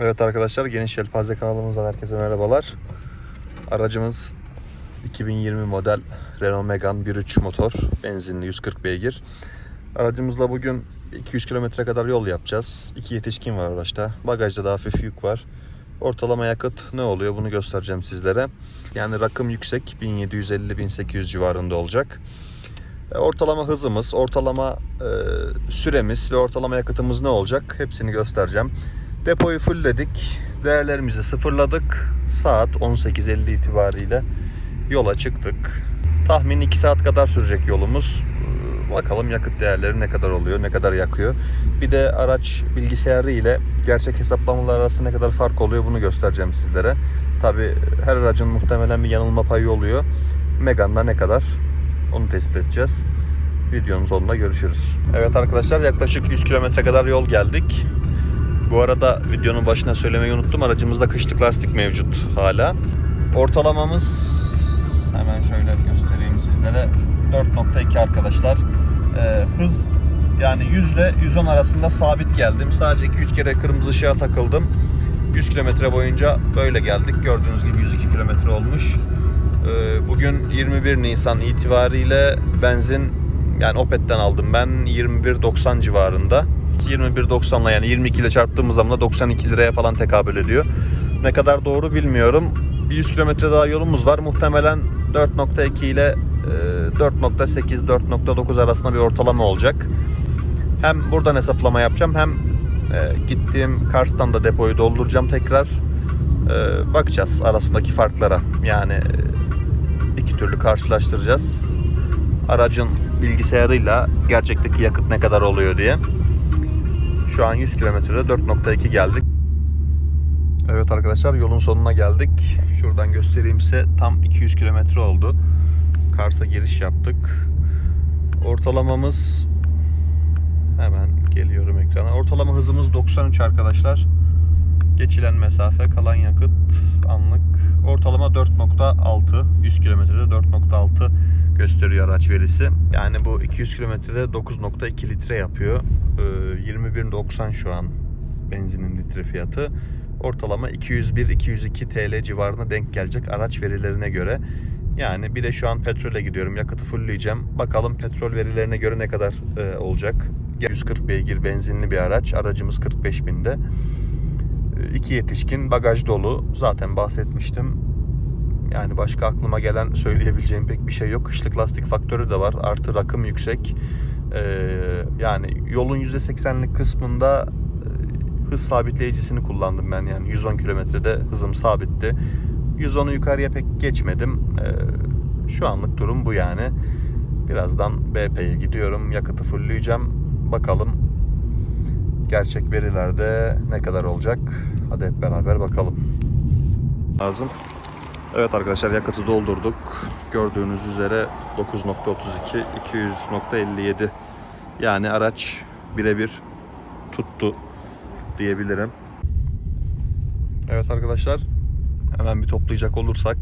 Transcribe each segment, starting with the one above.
Evet arkadaşlar Geniş Yelpaze kanalımızdan herkese merhabalar. Aracımız 2020 model Renault Megane 1.3 motor benzinli 140 beygir. Aracımızla bugün 200 kilometre kadar yol yapacağız. İki yetişkin var araçta. Bagajda da hafif yük var. Ortalama yakıt ne oluyor bunu göstereceğim sizlere. Yani rakım yüksek 1750-1800 civarında olacak. E, Ortalama hızımız, ortalama e, süremiz ve ortalama yakıtımız ne olacak hepsini göstereceğim. Depoyu fullledik. Değerlerimizi sıfırladık. Saat 18.50 itibariyle yola çıktık. Tahmin 2 saat kadar sürecek yolumuz. Ee, Bakalım yakıt değerleri ne kadar oluyor, ne kadar yakıyor. Bir de araç bilgisayarı ile gerçek hesaplamalar arasında ne kadar fark oluyor bunu göstereceğim sizlere. Tabi her aracın muhtemelen bir yanılma payı oluyor. Megane'da ne kadar onu tespit edeceğiz. Videonun sonunda görüşürüz. Evet arkadaşlar yaklaşık 100 kilometre kadar yol geldik. Bu arada videonun başına söylemeyi unuttum. Aracımızda kışlık lastik mevcut hala. Ortalamamız hemen şöyle göstereyim sizlere. 4.2 arkadaşlar. Ee, hız yani 100 ile 110 arasında sabit geldim. Sadece 2-3 kere kırmızı ışığa takıldım. 100 kilometre boyunca böyle geldik. Gördüğünüz gibi 102 kilometre olmuş. Ee, Bugün 21 Nisan itibariyle benzin yani Opet'ten aldım ben 21.90 civarında. 21.90 ile yani 22 ile çarptığımız zaman da 92 liraya falan tekabül ediyor. Ne kadar doğru bilmiyorum. Bir 100 kilometre daha yolumuz var. Muhtemelen 4.2 ile e, 4.8-4.9 arasında bir ortalama olacak. Hem buradan hesaplama yapacağım hem e, gittiğim Kars'tan da depoyu dolduracağım tekrar. E, bakacağız arasındaki farklara. Yani e, iki türlü karşılaştıracağız. Aracın bilgisayarıyla gerçekteki yakıt ne kadar oluyor diye. Şu an 100 kilometrede 4.2 geldik. Evet arkadaşlar yolun sonuna geldik. Şuradan göstereyim size. Tam 200 kilometre oldu. Kars'a giriş yaptık. Ortalamamız hemen geliyorum ekrana. Ortalama hızımız 93 arkadaşlar. Geçilen mesafe, kalan yakıt anlık. Ortalama 4.6. 100 kilometrede 4.6 gösteriyor araç verisi. Yani bu 200 kilometrede 9.2 litre yapıyor. Ee, 21.90 şu an benzinin litre fiyatı. Ortalama 201-202 TL civarına denk gelecek araç verilerine göre. Yani bir de şu an petrole gidiyorum. Yakıtı fullleyeceğim. Bakalım petrol verilerine göre ne kadar e, olacak. 140 beygir benzinli bir araç. Aracımız 45 binde. E, İki yetişkin bagaj dolu. Zaten bahsetmiştim. Yani başka aklıma gelen söyleyebileceğim pek bir şey yok. Kışlık lastik faktörü de var. Artı rakım yüksek. Ee, yani yolun %80'lik kısmında e, hız sabitleyicisini kullandım ben. Yani 110 kilometrede hızım sabitti. 110'u yukarıya pek geçmedim. Ee, şu anlık durum bu yani. Birazdan BP'ye gidiyorum. Yakıtı fullleyeceğim. Bakalım gerçek verilerde ne kadar olacak? Hadi hep beraber bakalım. Lazım. Evet arkadaşlar yakıtı doldurduk. Gördüğünüz üzere 9.32 200.57 yani araç birebir tuttu diyebilirim. Evet arkadaşlar hemen bir toplayacak olursak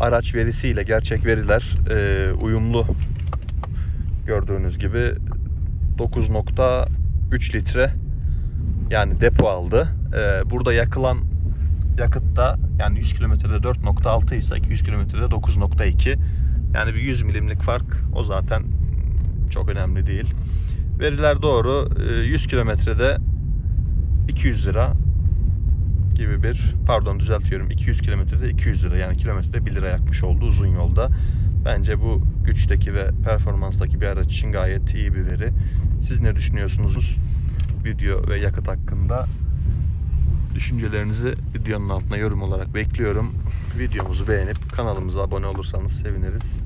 araç verisiyle gerçek veriler e, uyumlu gördüğünüz gibi 9.3 litre yani depo aldı. E, burada yakılan yakıtta yani 100 kilometrede 4.6 ise 200 kilometrede 9.2 yani bir 100 milimlik fark o zaten çok önemli değil. Veriler doğru. E, 100 kilometrede 200 lira gibi bir pardon düzeltiyorum 200 kilometrede 200 lira yani kilometrede 1 lira yakmış oldu uzun yolda. Bence bu güçteki ve performanstaki bir araç için gayet iyi bir veri. Siz ne düşünüyorsunuz video ve yakıt hakkında? Düşüncelerinizi videonun altına yorum olarak bekliyorum. Videomuzu beğenip kanalımıza abone olursanız seviniriz.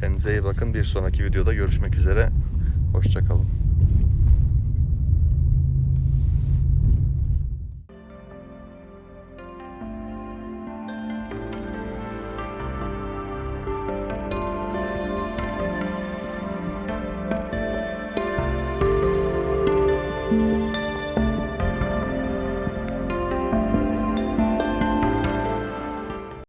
Kendinize iyi bakın. Bir sonraki videoda görüşmek üzere. Hoşçakalın.